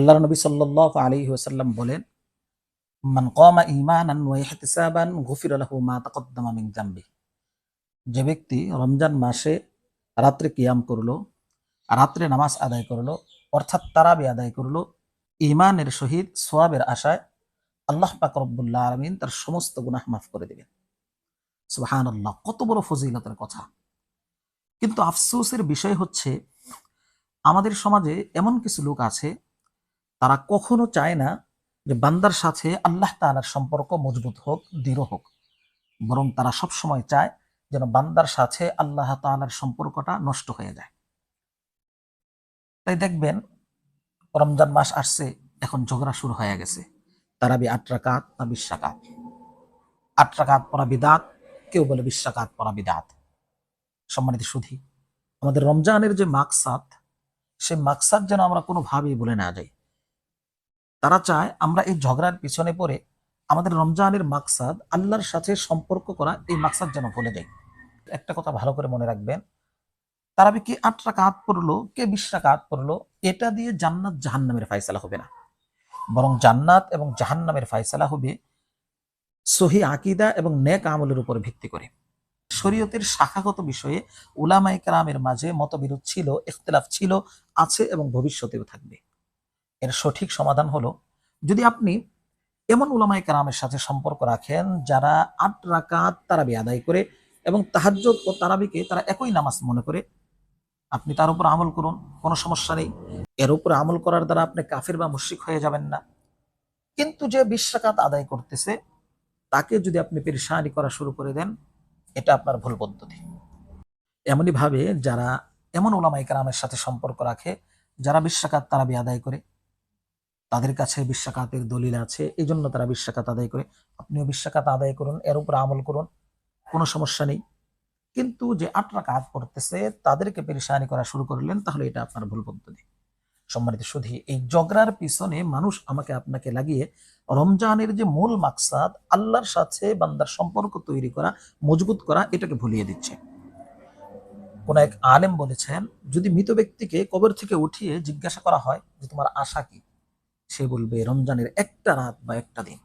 আল্লাহ নবী সাল্লাল্লাহু আলী ওয়াসাল্লাম বলেন, মান কামা ইহতিসাবান গুফিরা লাহু মা তাকদ্দামা যে ব্যক্তি রমজান মাসে রাত্রে কিয়াম করল, রাত্রে নামাজ আদায় করল, অর্থাৎ তারাবি আদায় করল ইমানের সহিত সোয়াবের আশায় আল্লাহ পাক রব্বুল্লাহ আলমিন তার সমস্ত গুনাহ মাফ করে দেবেন। সুহান আল্লাহ কত বড় ফজিলতের কথা। কিন্তু আফসোসের বিষয় হচ্ছে, আমাদের সমাজে এমন কিছু লোক আছে তারা কখনো চায় না যে বান্দার সাথে আল্লাহ তাআলার সম্পর্ক মজবুত হোক, দৃঢ় হোক। বরং তারা সব সময় চায় যেন বান্দার সাথে আল্লাহ তাআলার সম্পর্কটা নষ্ট হয়ে যায়। তাই দেখবেন, রমজান মাস আসছে, এখন ঝগড়া শুরু হয়ে গেছে। তারাবি আট রাকাত না বিশ রাকাত। আট রাকাত পড়া বিদাত, কেউ বলে বিশ রাকাত পড়া বিদাত। সম্মানিত সুধী, আমাদের রমজানের যে মাকসাদ, সেই মাকসাদ যেন আমরা কোনোভাবেই বলে না যাই। তারা চায় আমরা এই ঝগড়ার পিছনে পড়ে আমাদের রমজানের মাকসাদ আল্লাহর সাথে সম্পর্ক করা এই মাকসাদ যেন ভুলে যাই। একটা কথা ভালো করে মনে রাখবেন তারা কি আট রাকাত পড়ল, কে বিশ টাকা হাত পড়ল, এটা দিয়ে জান্নাত জাহান্নামের ফাইসালা হবে না। বরং জান্নাত এবং জাহান্নামের ফাইসালা হবে সহি আকিদা এবং নেক আমলের উপর ভিত্তি করে। শরীয়তের শাখাগত বিষয়ে কেরামের মাঝে মতবিরোধ ছিল, ইখতিলাফ ছিল, আছে এবং ভবিষ্যতেও থাকবে। এর সঠিক সমাধান হলো, যদি আপনি এমন উলামায়ে কেরামের সাথে সম্পর্ক রাখেন যারা আট রাকাত তারাবি আদায় করে এবং তাহাজ্জুদ ও তারাবিকে তারা একই নামাজ মনে করে, আপনি তার উপর আমল করুন, কোনো সমস্যা নেই। এর উপর আমল করার দ্বারা আপনি কাফির বা মুশরিক হয়ে যাবেন না। কিন্তু যে বিশ রাকাত আদায় করতেছে, তাকে যদি আপনি পেরেশানি করা শুরু করে দেন, এটা আপনার ভুল পদ্ধতি। এমনই ভাবে যারা এমন ওলামাই কারামের সাথে সম্পর্ক রাখে, যারা বিশ্বাকাত তারাবি আদায় করে তাদের কাছে বিশ্বাকাতের দলিল আছে এই জন্য তারা বিশ্বাকাত আদায় করে। আপনিও বিশ্বাকাত আদায় করুন, এর উপর আমল করুন, কোনো সমস্যা নেই। কিন্তু যে আটরা কাজ করতেছে তাদেরকে পেরেশানি করা শুরু করলেন, তাহলে এটা আপনার ভুল পদ্ধতি। সম্মানিত সুধী, এই জগরার পিছনে মানুষ আমাকে আপনাকে লাগিয়ে রমজানের যে মূল মাকসাদ, আল্লাহর সাথে বান্দার সম্পর্ক তৈরি করা, মজবুত করা, এটাকে ভুলিয়ে দিচ্ছে। কোন এক আলেম বলেছেন, যদি মৃত ব্যক্তিকে কবর থেকে উঠিয়ে জিজ্ঞাসা করা হয় যে তোমার আশা কি সে বলবে, রমজানের একটা রাত বা একটা দিন।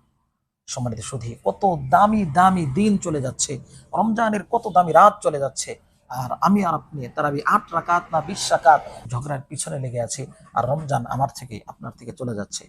সম্মানিত শুধু কত দামি দামি দিন চলে যাচ্ছে। রমজানের কত দামি রাত চলে যাচ্ছে। আর আমি আর আপনি তারাবি আট রাকাত না বিশ রাকাত ঝগড়ার পিছনে লেগে আছে। আর রমজান আমার থেকে, আপনার থেকে চলে যাচ্ছে।